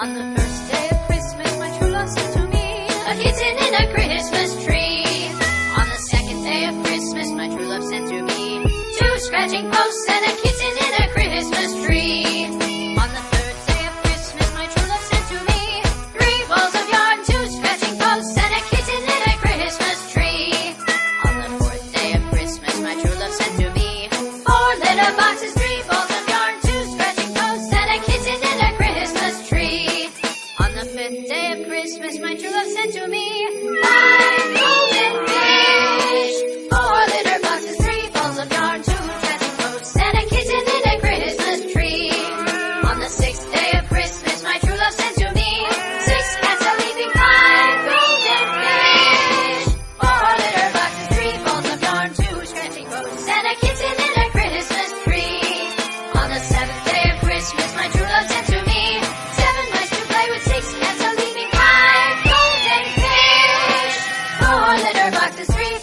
On the first day of Christmas, my true love sent to me a kitten in a Christmas tree. On the second day of Christmas, my true love sent to me two scratching posts Christmas my true love sent to me. litter boxes, free.